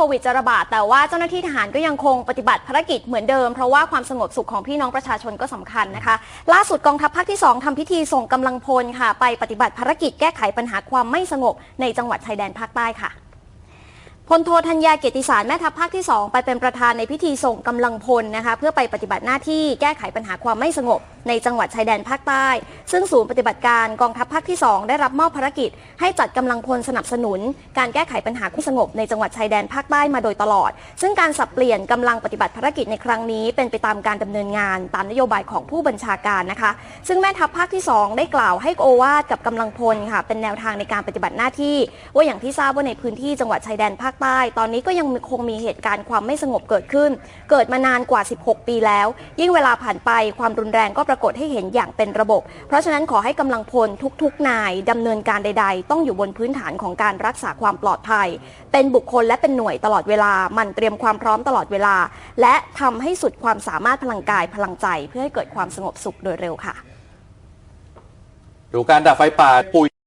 โควิดจะระบาดแต่ว่าเจ้าหน้าที่ทหารก็ยังคงปฏิบัติภารกิจเหมือนเดิม เพราะว่าความสงบสุขของพี่น้องประชาชนก็สำคัญนะคะ ล่าสุดกองทัพภาคที่ 2ทำพิธีส่งกำลังพลค่ะ ไปปฏิบัติภารกิจแก้ไขปัญหาความไม่สงบในจังหวัดชายแดนภาคใต้ค่ะพลโทธัญญาเกียรติสารแม่ทัพภาคที่ 2 ไปเป็นประธานในพิธีส่งกำลังพลนะคะ เพื่อไปปฏิบัติหน้าที่แก้ไขปัญหาความไม่สงบ ในจังหวัดชายแดนภาคใต้ ซึ่งศูนย์ปฏิบัติการกองทัพภาคที่ 2 ได้รับมอบภารกิจ ให้จัดกำลังพลสนับสนุน การแก้ไขปัญหาความสงบในจังหวัดชายแดนภาคใต้มาโดยตลอด ซึ่งการสับเปลี่ยนกำลังปฏิบัติภารกิจในครั้งนี้ เป็นไปตามการดำเนินงาน ตามนโยบายของผู้บัญชาการนะคะ ซึ่งแม่ทัพภาคที่ 2 ได้กล่าวให้โอวาทกับกำลังพลค่ะเป็นแนวทางในการปฏิบัติหน้าที่ ว่าอย่างที่ทราบว่าในพื้นที่จังหวัดชายแดนภาคใต้ ตอนนี้ก็ยังคงมีเหตุการณ์ความไม่สงบเกิดขึ้น เกิดมานานกว่า 16 ปีแล้ว ยิ่งเวลาผ่านไปความรุนแรงก็ปรากฏให้เห็นอย่างเป็นระบบ เพราะฉะนั้นขอให้กำลังพลทุกๆ นายดำเนินการใด ๆ ต้องอยู่บนพื้นฐานของการรักษาความปลอดภัย เป็นบุคคลและเป็นหน่วยตลอดเวลา มันเตรียมความพร้อมตลอดเวลา และทำให้สุดความสามารถพลังกายพลังใจ เพื่อให้เกิดความสงบสุขโดยเร็วค่ะ ดูการดับไฟป่าปุ๋ย